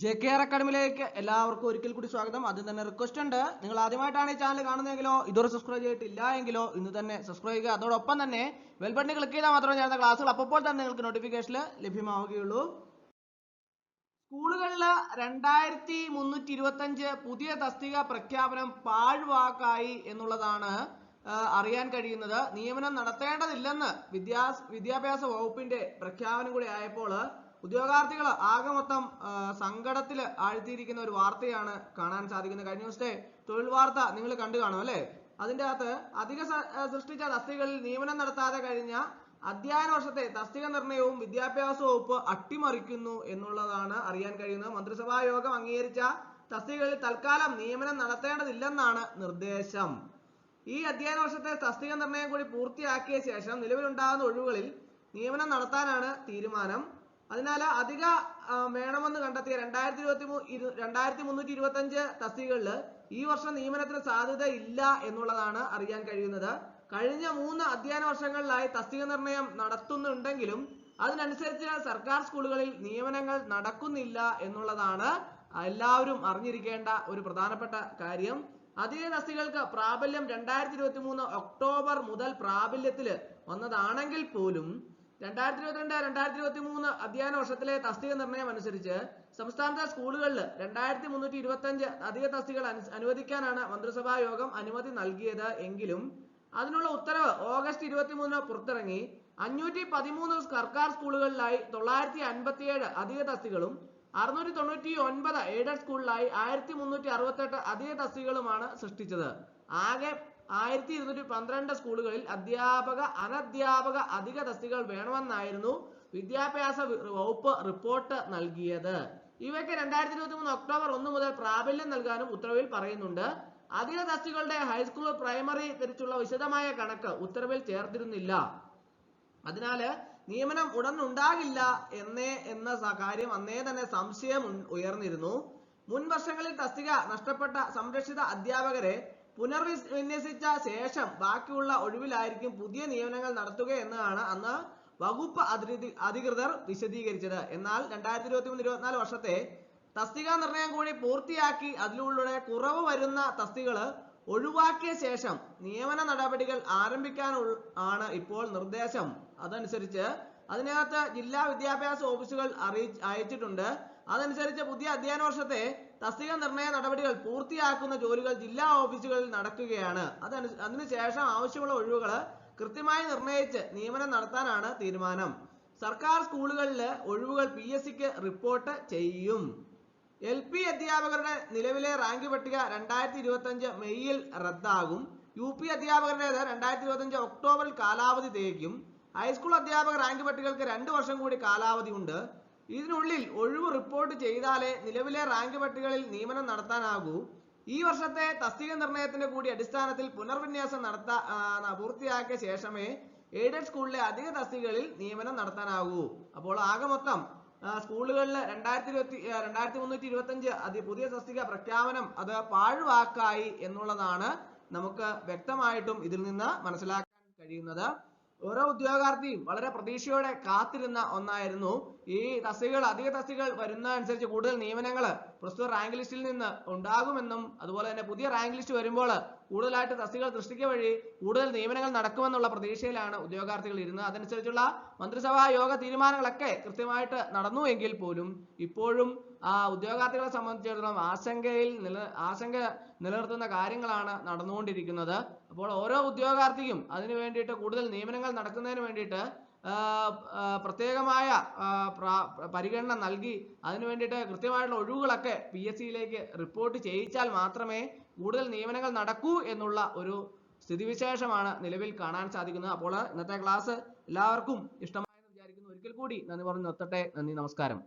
J K R അക്കാഡമിയിലേക്ക് എല്ലാവർക്കും ഒരിക്കൽ കൂടി സ്വാഗതം. ആദ്യം തന്നെ റിക്വസ്റ്റ് ഉണ്ട്. നിങ്ങൾ ആദ്യമായിട്ടാണ് ഈ ചാനൽ കാണുന്നതെങ്കിലോ ഇതുവരെ സബ്സ്ക്രൈബ് ചെയ്തിട്ടില്ല എങ്കിലോ ഇന്ന് തന്നെ സബ്സ്ക്രൈബ് ചെയ്യുക. അതോടൊപ്പം തന്നെ ബെൽ ബട്ടൺ ക്ലിക്ക് ചെയ്താൽ മാത്രമേ ഞാൻ ക്ലാസ്സുകൾ അപ്പോൾ തന്നെ നിങ്ങൾക്ക് നോട്ടിഫിക്കേഷൻ ലഭ്യമാവുകയുള്ളൂ. സ്കൂളുകളിൽ രണ്ടായിരത്തി മുന്നൂറ്റി ഇരുപത്തഞ്ച് പുതിയ തസ്തിക പ്രഖ്യാപനം പാഴ്വാക്കായി എന്നുള്ളതാണ് അറിയാൻ കഴിയുന്നത്. നിയമനം നടത്തേണ്ടതില്ലെന്ന് വിദ്യാ വിദ്യാഭ്യാസ വകുപ്പിന്റെ പ്രഖ്യാപനം കൂടി ആയപ്പോൾ ഉദ്യോഗാർത്ഥികൾ ആകെ മൊത്തം സങ്കടത്തിൽ ആഴ്ത്തിയിരിക്കുന്ന ഒരു വാർത്തയാണ് കാണാൻ സാധിക്കുന്നത്. കഴിഞ്ഞ ദിവസത്തെ തൊഴിൽ വാർത്ത നിങ്ങൾ കണ്ടു കാണും അല്ലേ? അതിന്റെ അകത്ത് അധിക സൃഷ്ടിച്ച തസ്തികകളിൽ നിയമനം നടത്താതെ കഴിഞ്ഞ അധ്യയന വർഷത്തെ തസ്തിക നിർണയവും വിദ്യാഭ്യാസ വകുപ്പ് അട്ടിമറിക്കുന്നു എന്നുള്ളതാണ് അറിയാൻ കഴിയുന്നത്. മന്ത്രിസഭാ യോഗം അംഗീകരിച്ച തസ്തികകളിൽ തൽക്കാലം നിയമനം നടത്തേണ്ടതില്ലെന്നാണ് നിർദ്ദേശം. ഈ അധ്യയന വർഷത്തെ തസ്തിക നിർണയം കൂടി പൂർത്തിയാക്കിയ ശേഷം നിലവിലുണ്ടാകുന്ന ഒഴിവുകളിൽ നിയമനം നടത്താനാണ് തീരുമാനം. അതിനാൽ അധിക വേണമെന്ന് കണ്ടെത്തിയ രണ്ടായിരത്തി ഇരുപത്തി രണ്ടായിരത്തി മുന്നൂറ്റി ഇരുപത്തി അഞ്ച് തസ്തികകളിൽ ഈ വർഷം നിയമനത്തിന് സാധ്യത ഇല്ല എന്നുള്ളതാണ് അറിയാൻ കഴിയുന്നത്. കഴിഞ്ഞ മൂന്ന് അധ്യയന വർഷങ്ങളിലായി തസ്തിക നിർണയം നടത്തുന്നുണ്ടെങ്കിലും അതിനനുസരിച്ച് സർക്കാർ സ്കൂളുകളിൽ നിയമനങ്ങൾ നടക്കുന്നില്ല എന്നുള്ളതാണ് എല്ലാവരും അറിഞ്ഞിരിക്കേണ്ട ഒരു പ്രധാനപ്പെട്ട കാര്യം. അധിക തസ്തികൾക്ക് പ്രാബല്യം രണ്ടായിരത്തി ഇരുപത്തി മൂന്ന് ഒക്ടോബർ മുതൽ പ്രാബല്യത്തിൽ വന്നതാണെങ്കിൽ പോലും രണ്ടായിരത്തി ഇരുപത്തിരണ്ട് രണ്ടായിരത്തി ഇരുപത്തി മൂന്ന് അധ്യയന വർഷത്തിലെ തസ്തിക നിർണയം അനുസരിച്ച് സംസ്ഥാനത്തെ സ്കൂളുകളിൽ രണ്ടായിരത്തി മുന്നൂറ്റി ഇരുപത്തി അഞ്ച് അധിക തസ്തികൾ അനുവദിക്കാനാണ് മന്ത്രിസഭാ യോഗം അനുമതി നൽകിയത് എങ്കിലും അതിനുള്ള ഉത്തരവ് ഓഗസ്റ്റ് ഇരുപത്തി മൂന്നിന് പുറത്തിറങ്ങി അഞ്ഞൂറ്റി പതിമൂന്ന് സർക്കാർ സ്കൂളുകളിലായി തൊള്ളായിരത്തി അൻപത്തിയേഴ് അധിക തസ്തികളും അറുന്നൂറ്റി തൊണ്ണൂറ്റി ഒൻപത് എയ്ഡഡ് സ്കൂളിലായി ആയിരത്തി മുന്നൂറ്റി അറുപത്തെട്ട് അധിക തസ്തികകളുമാണ് സൃഷ്ടിച്ചത്. ആകെ ആയിരത്തി ഇരുന്നൂറ്റി പന്ത്രണ്ട് സ്കൂളുകളിൽ അധ്യാപക അനധ്യാപക അധിക തസ്തികൾ വേണമെന്നായിരുന്നു വിദ്യാഭ്യാസ വകുപ്പ് റിപ്പോർട്ട് നൽകിയത്. ഇവയ്ക്ക് രണ്ടായിരത്തി ഇരുപത്തി മൂന്ന് ഒക്ടോബർ ഒന്ന് മുതൽ പ്രാബല്യം നൽകാനും ഉത്തരവിൽ പറയുന്നുണ്ട്. അധിക തസ്തികളുടെ ഹൈസ്കൂൾ പ്രൈമറി തിരിച്ചുള്ള വിശദമായ കണക്ക് ഉത്തരവിൽ ചേർത്തിരുന്നില്ല. അതിനാൽ നിയമനം ഉടൻ ഉണ്ടാകില്ല എന്നേ എന്ന കാര്യം അന്നേ തന്നെ സംശയം ഉയർന്നിരുന്നു. മുൻ വർഷങ്ങളിൽ തസ്തിക നഷ്ടപ്പെട്ട സംരക്ഷിത അധ്യാപകരെ പുനർവിന്യസിച്ച ശേഷം ബാക്കിയുള്ള ഒഴിവിലായിരിക്കും പുതിയ നിയമനങ്ങൾ നടത്തുക എന്നതാണ് അന്ന് വകുപ്പ് അധികൃ- അധികൃതർ വിശദീകരിച്ചത്. എന്നാൽ രണ്ടായിരത്തി ഇരുപത്തി മൂന്ന് ഇരുപത്തിനാല് വർഷത്തെ തസ്തിക നിർണയം കൂടി പൂർത്തിയാക്കി അതിലൂടെ കുറവ് വരുന്ന തസ്തികൾ ഒഴിവാക്കിയ ശേഷം നിയമന നടപടികൾ ആരംഭിക്കാൻ ആണ് ഇപ്പോൾ നിർദ്ദേശം. അതനുസരിച്ച് അതിനകത്ത് ജില്ലാ വിദ്യാഭ്യാസ ഓഫീസുകൾ അറിയി അയച്ചിട്ടുണ്ട്. അതനുസരിച്ച് പുതിയ അധ്യയന വർഷത്തെ തസ്തിക നിർണയ നടപടികൾ പൂർത്തിയാക്കുന്ന ജോലികൾ ജില്ലാ ഓഫീസുകളിൽ നടക്കുകയാണ്. അതനു അതിനുശേഷം ആവശ്യമുള്ള ഒഴിവുകൾ കൃത്യമായി നിർണയിച്ച് നിയമനം നടത്താനാണ് തീരുമാനം. സർക്കാർ സ്കൂളുകളിലെ ഒഴിവുകൾ പി എസ് സിക്ക് റിപ്പോർട്ട് ചെയ്യും. എൽ പി അധ്യാപകരുടെ നിലവിലെ റാങ്ക് പട്ടിക രണ്ടായിരത്തി ഇരുപത്തി അഞ്ച് മെയ്യിൽ റദ്ദാകും. യു പി അധ്യാപകരുടേത് രണ്ടായിരത്തി ഇരുപത്തി അഞ്ച് ഒക്ടോബറിൽ കാലാവധി തേക്കും. ഹൈസ്കൂൾ അധ്യാപക റാങ്ക് പട്ടികൾക്ക് രണ്ട് വർഷം കൂടി കാലാവധി ഉണ്ട്. ഇതിനുള്ളിൽ ഒഴിവ് റിപ്പോർട്ട് ചെയ്താലേ നിലവിലെ റാങ്ക് പട്ടികകളിൽ നിയമനം നടത്താനാകൂ. ഈ വർഷത്തെ തസ്തിക നിർണയത്തിന്റെ കൂടി അടിസ്ഥാനത്തിൽ പുനർവിന്യാസം നടത്താ പൂർത്തിയാക്കിയ ശേഷമേ എയ്ഡഡ് സ്കൂളിലെ അധിക തസ്തികകളിൽ നിയമനം നടത്താനാകൂ. അപ്പോൾ ആകെ മൊത്തം സ്കൂളുകളിൽ രണ്ടായിരത്തി ഇരുപത്തി രണ്ടായിരത്തി മുന്നൂറ്റി ഇരുപത്തി അഞ്ച് അതി പുതിയ തസ്തിക പ്രഖ്യാപനം അത് പാഴ്വാക്കായി എന്നുള്ളതാണ് നമുക്ക് വ്യക്തമായിട്ടും ഇതിൽ നിന്ന് മനസ്സിലാക്കാൻ കഴിയുന്നത്. ഓരോ ഉദ്യോഗാർത്ഥിയും വളരെ പ്രതീക്ഷയോടെ കാത്തിരുന്ന ഒന്നായിരുന്നു. ഈ തസ്തികകൾ അധിക തസ്തികകൾ വരുന്ന അനുസരിച്ച് കൂടുതൽ നിയമനങ്ങൾ പ്രസ്തുത റാങ്ക് ലിസ്റ്റിൽ നിന്ന് ഉണ്ടാകുമെന്നും അതുപോലെ തന്നെ പുതിയ റാങ്ക് ലിസ്റ്റ് വരുമ്പോൾ കൂടുതലായിട്ട് തസ്തികകൾ സൃഷ്ടിക്കുക വഴി കൂടുതൽ നിയമനങ്ങൾ നടക്കുമെന്നുള്ള പ്രതീക്ഷയിലാണ് ഉദ്യോഗാർത്ഥികൾ ഇരുന്നത്. അതനുസരിച്ചുള്ള മന്ത്രിസഭാ യോഗ തീരുമാനങ്ങളൊക്കെ കൃത്യമായിട്ട് നടന്നു എങ്കിൽ പോലും ഇപ്പോഴും ആ ഉദ്യോഗാർത്ഥികളെ സംബന്ധിച്ചിടത്തോളം ആശങ്കയിൽ നില ആശങ്ക നിലനിർത്തുന്ന കാര്യങ്ങളാണ് നടന്നുകൊണ്ടിരിക്കുന്നത്. അപ്പോൾ ഓരോ ഉദ്യോഗാർത്ഥിക്കും അതിനു വേണ്ടിയിട്ട് കൂടുതൽ നിയമനങ്ങൾ നടക്കുന്നതിന് വേണ്ടിയിട്ട് പ്രത്യേകമായ പരിഗണന നൽകി അതിനു വേണ്ടിയിട്ട് കൃത്യമായിട്ടുള്ള ഒഴിവുകളൊക്കെ പി എസ് സിയിലേക്ക് റിപ്പോർട്ട് ചെയ്യിച്ചാൽ മാത്രമേ കൂടുതൽ നിയമനങ്ങൾ നടക്കൂ എന്നുള്ള ഒരു സ്ഥിതിവിശേഷമാണ് നിലവിൽ കാണാൻ സാധിക്കുന്നത്. അപ്പോൾ ഇന്നത്തെ ക്ലാസ് എല്ലാവർക്കും ഇഷ്ടമായെന്ന് വിചാരിക്കുന്നു. ഒരിക്കൽ കൂടി നന്ദി പറഞ്ഞു നിർത്തട്ടെ. നന്ദി നമസ്കാരം.